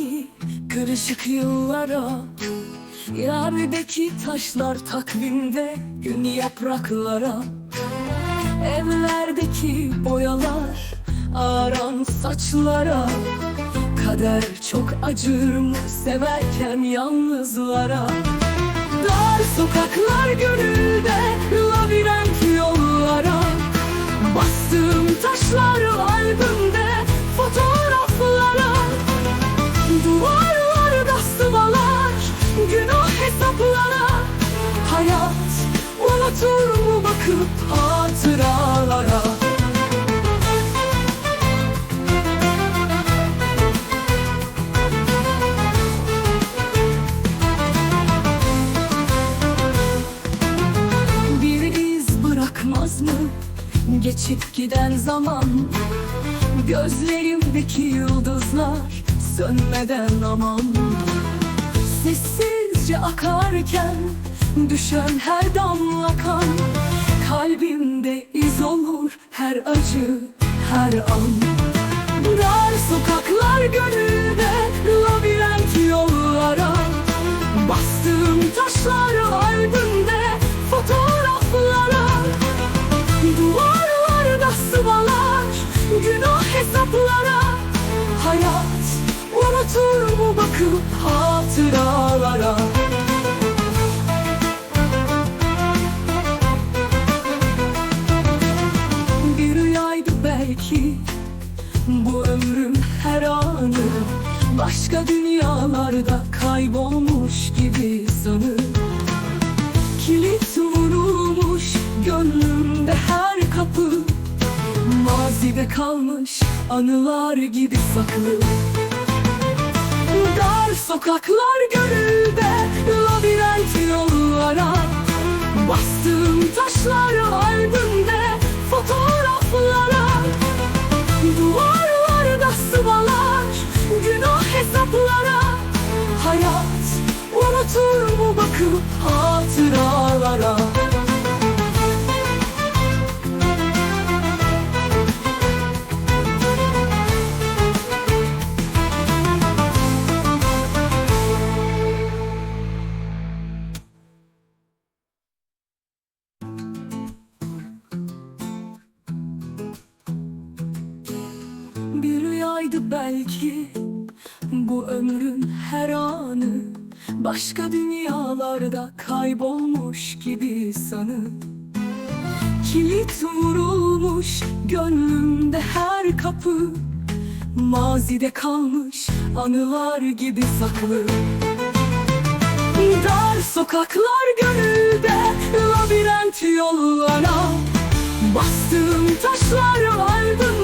belki kırışık yıllara. Yerdeki taşlar takvimde gün yapraklara. Evlerdeki boyalar aran saçlara. Kader çok acır mı severken yalnızlara? Dar sokaklar gönülde labirent yollara. Bastığım taşlar bakıp hatıralara. Bir iz bırakmaz mı geçip giden zaman? Gözlerimdeki yıldızlar sönmeden aman. Sessizce akarken düşen her damla kan Kalbimde iz olur her acı her an. Dar sokaklar gönülde labirent yollara. Bastığım taşlar albümde fotoğraflara. Duvarlarda sıvalar günah hesaplara. Hayat unutur mu bakıp hatıralara bu ömrüm her anı. Başka dünyalarda kaybolmuş gibi sanır Kilit vurulmuş gönlümde her kapı. Mazide kalmış anılar gibi saklı. Dar sokaklar gönülde labirent yollara Bastığım taşlar Hayat unutur mu bakıp hatıralara? Bir rüyaydı belki bu ömrün her anı. Başka dünyalarda kaybolmuş gibi sanı. Kilit vurulmuş gönlümde her kapı. Mazide kalmış anılar gibi saklı. Dar sokaklar gönülde labirent yollara Bastığım taşlar albüm